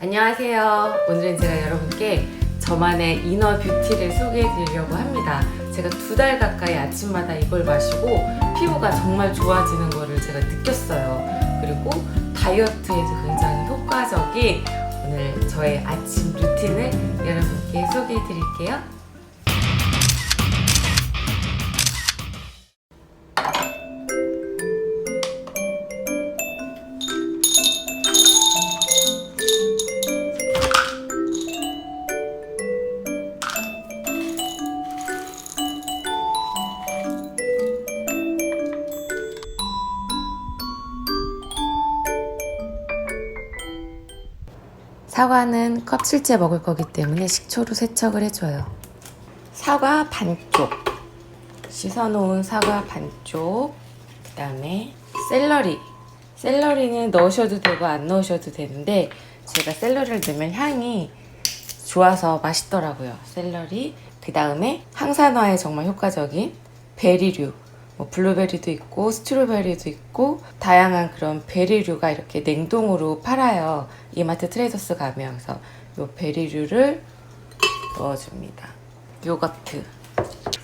안녕하세요. 오늘은 제가 여러분께 저만의 이너 뷰티를 소개해 드리려고 합니다. 제가 두 달 가까이 아침마다 이걸 마시고 피부가 정말 좋아지는 거를 제가 느꼈어요. 그리고 다이어트에도 굉장히 효과적인 오늘 저의 아침 루틴을 여러분께 소개해 드릴게요. 사과는 껍질째 먹을 거기 때문에 식초로 세척을 해줘요. 사과 반쪽. 씻어놓은 사과 반쪽. 그 다음에 샐러리. 샐러리는 넣으셔도 되고 안 넣으셔도 되는데 제가 샐러리를 넣으면 향이 좋아서 맛있더라고요. 샐러리. 그 다음에 항산화에 정말 효과적인 베리류. 뭐 블루베리도 있고 스트로베리도 있고 다양한 그런 베리류가 이렇게 냉동으로 팔아요. 이마트 트레이더스 가면 그래서 요 베리류를 넣어줍니다. 요거트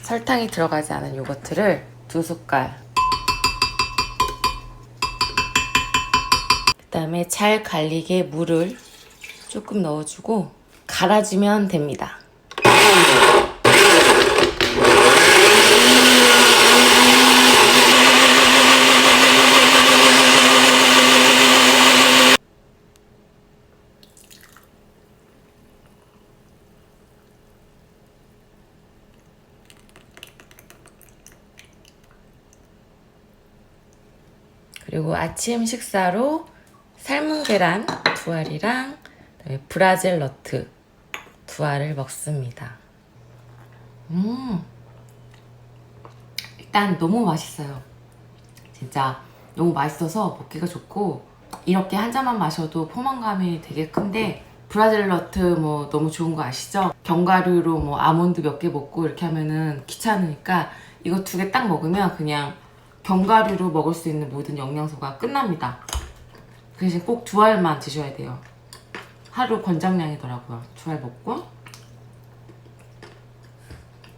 설탕이 들어가지 않은 요거트를 두 숟갈 그 다음에 잘 갈리게 물을 조금 넣어주고 갈아주면 됩니다. 그리고 아침 식사로 삶은 계란 두 알이랑 브라질 너트 두 알을 먹습니다. 음, 일단 너무 맛있어요. 진짜 너무 맛있어서 먹기가 좋고 이렇게 한 잔만 마셔도 포만감이 되게 큰데 브라질 너트 뭐 너무 좋은 거 아시죠? 견과류로 뭐 아몬드 몇 개 먹고 이렇게 하면은 귀찮으니까 이거 두 개 딱 먹으면 그냥 견과류로 먹을 수 있는 모든 영양소가 끝납니다. 그 대신 꼭 두 알만 드셔야 돼요. 하루 권장량이더라고요. 두 알 먹고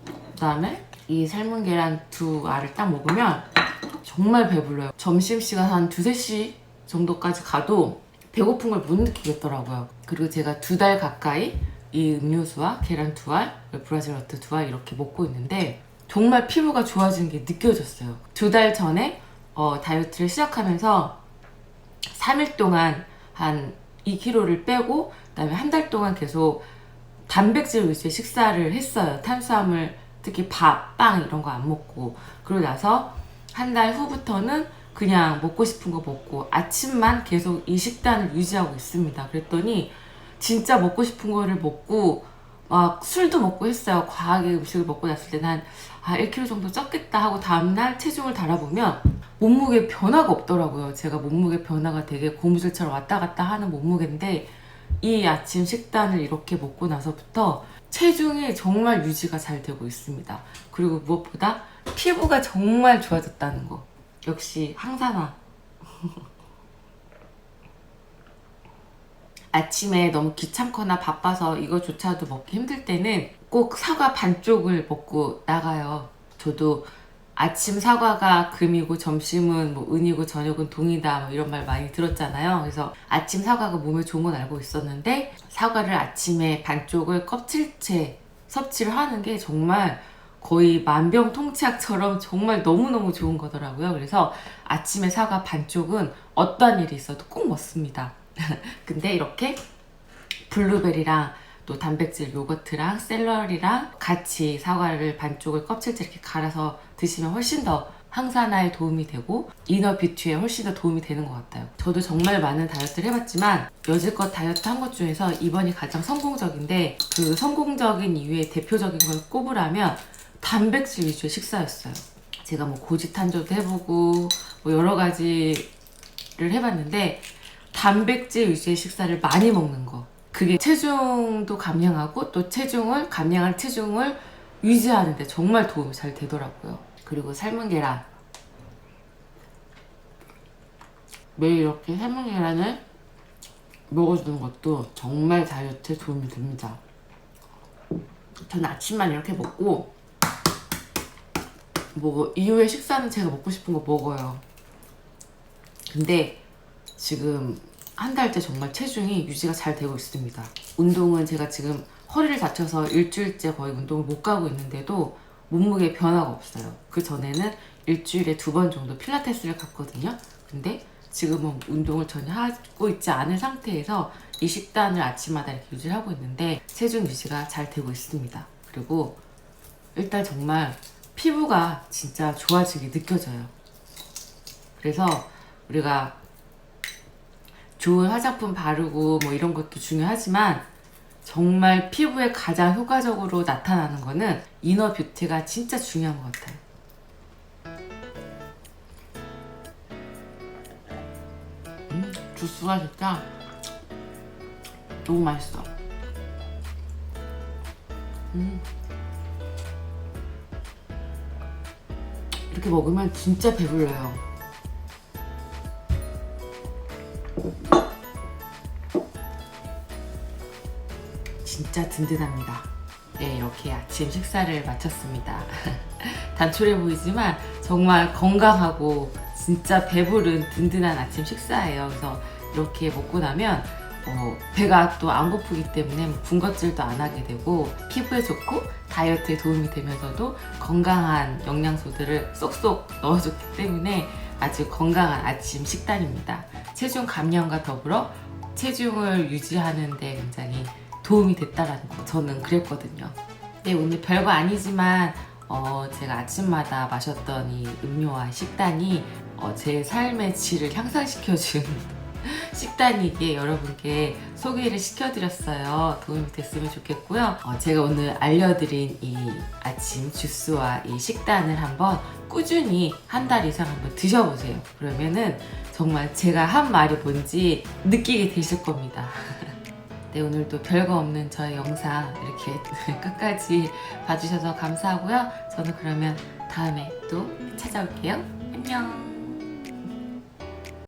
그 다음에 이 삶은 계란 두 알을 딱 먹으면 정말 배불러요. 점심시간 한 두세 시 정도까지 가도 배고픈 걸 못 느끼겠더라고요. 그리고 제가 두 달 가까이 이 음료수와 계란 두 알, 브라질 너트 두 알 이렇게 먹고 있는데 정말 피부가 좋아지는 게 느껴졌어요. 두 달 전에 어, 다이어트를 시작하면서 3일 동안 한 2kg를 빼고 그다음에 한 달 동안 계속 단백질 위주의 식사를 했어요. 탄수화물 특히 밥, 빵 이런 거 안 먹고 그러고 나서 한 달 후부터는 그냥 먹고 싶은 거 먹고 아침만 계속 이 식단을 유지하고 있습니다. 그랬더니 진짜 먹고 싶은 거를 먹고 막 술도 먹고 했어요. 과하게 음식을 먹고 났을 때는 한 아, 1kg 정도 쪘겠다 하고 다음날 체중을 달아보면 몸무게 변화가 없더라고요. 제가 몸무게 변화가 되게 고무줄처럼 왔다 갔다 하는 몸무게인데 이 아침 식단을 이렇게 먹고 나서부터 체중이 정말 유지가 잘 되고 있습니다. 그리고 무엇보다 피부가 정말 좋아졌다는 거. 역시 항산화. 아침에 너무 귀찮거나 바빠서 이거조차도 먹기 힘들 때는 꼭 사과 반쪽을 먹고 나가요. 저도 아침 사과가 금이고 점심은 뭐 은이고 저녁은 동이다 뭐 이런 말 많이 들었잖아요. 그래서 아침 사과가 몸에 좋은 건 알고 있었는데 사과를 아침에 반쪽을 껍질째 섭취를 하는 게 정말 거의 만병통치약처럼 정말 너무너무 좋은 거더라고요. 그래서 아침에 사과 반쪽은 어떠한 일이 있어도 꼭 먹습니다. 근데 이렇게 블루베리랑 또 단백질 요거트랑 샐러리랑 같이 사과를 반쪽을 껍질째 이렇게 갈아서 드시면 훨씬 더 항산화에 도움이 되고 이너 뷰티에 훨씬 더 도움이 되는 것 같아요. 저도 정말 많은 다이어트를 해봤지만 여지껏 다이어트 한 것 중에서 이번이 가장 성공적인데 그 성공적인 이유의 대표적인 걸 꼽으라면 단백질 위주의 식사였어요. 제가 뭐 고지탄저도 해보고 뭐 여러 가지를 해봤는데 단백질 위주의 식사를 많이 먹는 거. 그게 체중도 감량하고 또 체중을 감량한 체중을 유지하는데 정말 도움이 잘 되더라고요. 그리고 삶은 계란. 매일 이렇게 삶은 계란을 먹어주는 것도 정말 다이어트에 도움이 됩니다. 저는 아침만 이렇게 먹고 뭐 이후에 식사는 제가 먹고 싶은 거 먹어요. 근데 지금 한 달째 정말 체중이 유지가 잘 되고 있습니다. 운동은 제가 지금 허리를 다쳐서 일주일째 거의 운동을 못 가고 있는데도 몸무게 변화가 없어요. 그 전에는 일주일에 두 번 정도 필라테스를 갔거든요. 근데 지금은 운동을 전혀 하고 있지 않은 상태에서 이 식단을 아침마다 이렇게 유지를 하고 있는데 체중 유지가 잘 되고 있습니다. 그리고 일단 정말 피부가 진짜 좋아지게 느껴져요. 그래서 우리가 좋은 화장품 바르고 뭐 이런 것도 중요하지만 정말 피부에 가장 효과적으로 나타나는 거는 이너 뷰티가 진짜 중요한 것 같아요. 음, 주스가 진짜 너무 맛있어. 음. 이렇게 먹으면 진짜 배불러요. 진짜 든든합니다. 네, 이렇게 아침 식사를 마쳤습니다. 단촐해 보이지만 정말 건강하고 진짜 배부른 든든한 아침 식사예요. 그래서 이렇게 먹고 나면 어, 배가 또 안 고프기 때문에 뭐 군것질도 안 하게 되고 피부에 좋고 다이어트에 도움이 되면서도 건강한 영양소들을 쏙쏙 넣어줬기 때문에 아주 건강한 아침 식단입니다. 체중 감량과 더불어 체중을 유지하는 데 굉장히 도움이 됐다라는 거 저는 그랬거든요. 네, 오늘 별거 아니지만 어, 제가 아침마다 마셨던 이 음료와 식단이 어, 제 삶의 질을 향상시켜준 식단이기에 여러분께 소개를 시켜드렸어요. 도움이 됐으면 좋겠고요. 어, 제가 오늘 알려드린 이 아침 주스와 이 식단을 한번 꾸준히 한 달 이상 한번 드셔보세요. 그러면은 정말 제가 한 말이 뭔지 느끼게 되실 겁니다. 네, 오늘도 별거 없는 저의 영상 이렇게 끝까지 봐주셔서 감사하고요. 저는 그러면 다음에 또 찾아올게요. 안녕.